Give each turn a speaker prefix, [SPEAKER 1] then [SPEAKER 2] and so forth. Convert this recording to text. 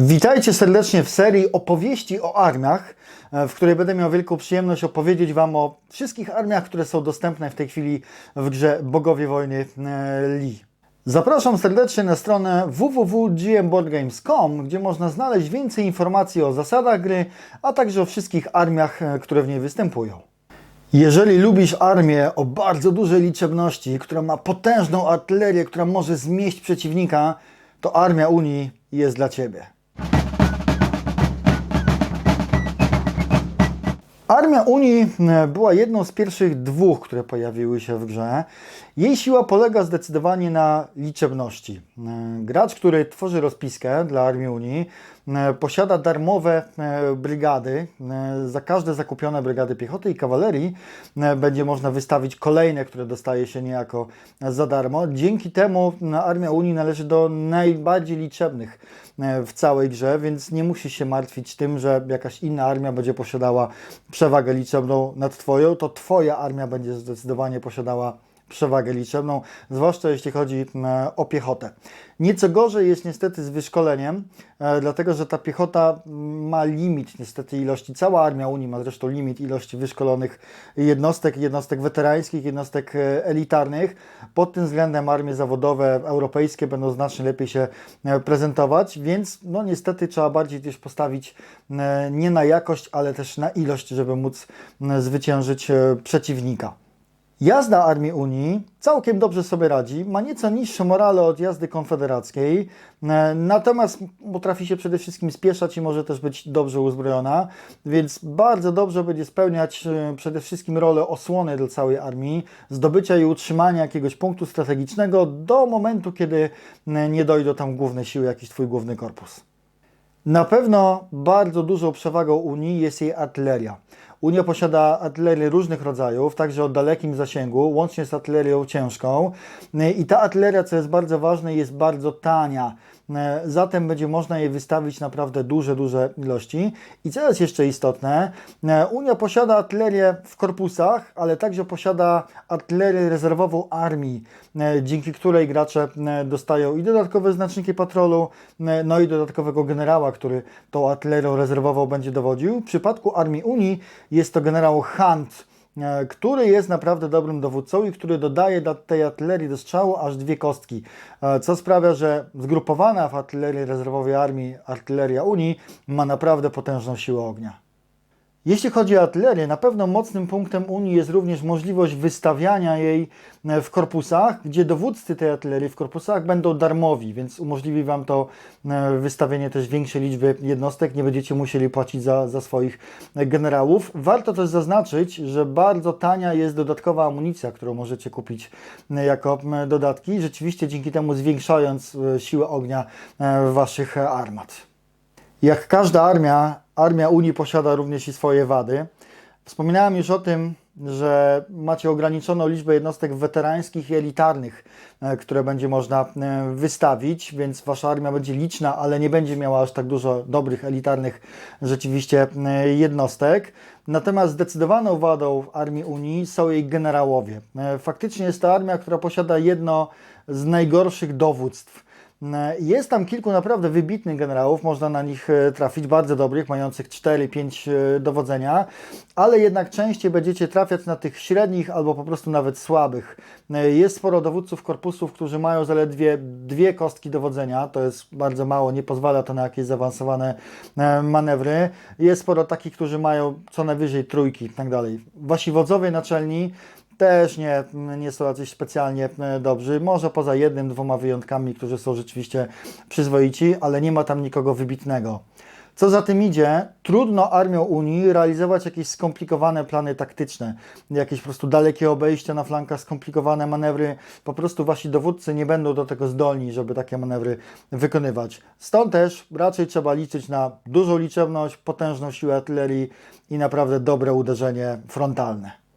[SPEAKER 1] Witajcie serdecznie w serii opowieści o armiach, e, w której będę miał wielką przyjemność opowiedzieć Wam o wszystkich armiach, które są dostępne w tej chwili w grze Bogowie Wojny e, Lee. Zapraszam serdecznie na stronę www.gmboardgames.com, gdzie można znaleźć więcej informacji o zasadach gry, a także o wszystkich armiach, e, które w niej występują. Jeżeli lubisz armię o bardzo dużej liczebności, która ma potężną artylerię, która może zmieść przeciwnika, to armia Unii jest dla Ciebie. Armia Unii e, była jedną z pierwszych dwóch, które pojawiły się w grze. Jej siła polega zdecydowanie na liczebności. E, Gracz, który tworzy rozpiskę dla Armii Unii, posiada darmowe e, brygady. E, Za każde zakupione brygady piechoty i kawalerii e, będzie można wystawić kolejne, które dostaje się niejako za darmo. Dzięki temu Armia Unii należy do najbardziej liczebnych e, w całej grze, więc nie musisz się martwić tym, że jakaś inna armia będzie posiadała przewagę liczebną nad Twoją, to Twoja armia będzie zdecydowanie posiadała przewagę liczebną, zwłaszcza jeśli chodzi m, o piechotę. Nieco gorzej jest niestety z wyszkoleniem, e, dlatego że ta piechota m, ma limit niestety ilości, cała armia Unii ma zresztą limit ilości wyszkolonych jednostek, jednostek weterańskich, jednostek e, elitarnych. Pod tym względem armie zawodowe europejskie będą znacznie lepiej się e, prezentować, więc no niestety trzeba bardziej też postawić e, nie na jakość, ale też na ilość, żeby móc zwyciężyć e, przeciwnika. Jazda Armii Unii całkiem dobrze sobie radzi, ma nieco niższe morale od jazdy konfederackiej, e, natomiast potrafi się przede wszystkim spieszać i może też być dobrze uzbrojona, więc bardzo dobrze będzie spełniać e, przede wszystkim rolę osłony dla całej armii, zdobycia i utrzymania jakiegoś punktu strategicznego do momentu, kiedy e, nie dojdą tam główne siły, jakiś Twój główny korpus. Na pewno bardzo dużą przewagą Unii jest jej artyleria. Unia posiada artylerię różnych rodzajów, także o dalekim zasięgu, łącznie z artylerią ciężką. I ta artyleria, co jest bardzo ważne, jest bardzo tania. Zatem będzie można jej wystawić naprawdę duże, duże ilości. I co jest jeszcze istotne, Unia posiada artylerię w korpusach, ale także posiada artylerię rezerwową armii, dzięki której gracze dostają i dodatkowe znaczniki patrolu, no i dodatkowego generała, który tą artylerią rezerwową będzie dowodził. W przypadku armii Unii jest to generał Hunt, e, który jest naprawdę dobrym dowódcą i który dodaje do tej artylerii do strzału aż dwie kostki, e, co sprawia, że zgrupowana w artylerii rezerwowej armii artyleria Unii ma naprawdę potężną siłę ognia. Jeśli chodzi o artylerię, na pewno mocnym punktem Unii jest również możliwość wystawiania jej e, w korpusach, gdzie dowódcy tej artylerii w korpusach będą darmowi, więc umożliwi Wam to e, wystawienie też większej liczby jednostek, nie będziecie musieli płacić za, za swoich e, generałów. Warto też zaznaczyć, że bardzo tania jest dodatkowa amunicja, którą możecie kupić jako dodatki, rzeczywiście dzięki temu zwiększając siłę ognia Waszych armat. Jak każda armia, armia Unii posiada również i swoje wady. Wspominałem już o tym, że macie ograniczoną liczbę jednostek weterańskich i elitarnych, e, które będzie można e, wystawić, więc wasza armia będzie liczna, ale nie będzie miała aż tak dużo dobrych, elitarnych rzeczywiście e, jednostek. Natomiast zdecydowaną wadą armii Unii są jej generałowie. Faktycznie jest to armia, która posiada jedno z najgorszych dowództw. Jest tam kilku naprawdę wybitnych generałów, można na nich e, trafić, bardzo dobrych, mających 4-5 e, dowodzenia, ale jednak częściej będziecie trafiać na tych średnich albo po prostu nawet słabych. E, Jest sporo dowódców korpusów, którzy mają zaledwie dwie kostki dowodzenia, to jest bardzo mało, nie pozwala to na jakieś zaawansowane e, manewry. Jest sporo takich, którzy mają co najwyżej trójki i tak dalej. Wasi wodzowie naczelni też nie, nie są jacyś specjalnie e, dobrzy. Może poza jednym, dwoma wyjątkami, którzy są rzeczywiście przyzwoici, ale nie ma tam nikogo wybitnego. Co za tym idzie, trudno armią Unii realizować jakieś skomplikowane plany taktyczne, jakieś po prostu dalekie obejścia na flankach, skomplikowane manewry. Po prostu wasi dowódcy nie będą do tego zdolni, żeby takie manewry wykonywać. Stąd też raczej trzeba liczyć na dużą liczebność, potężną siłę artylerii i naprawdę dobre uderzenie frontalne.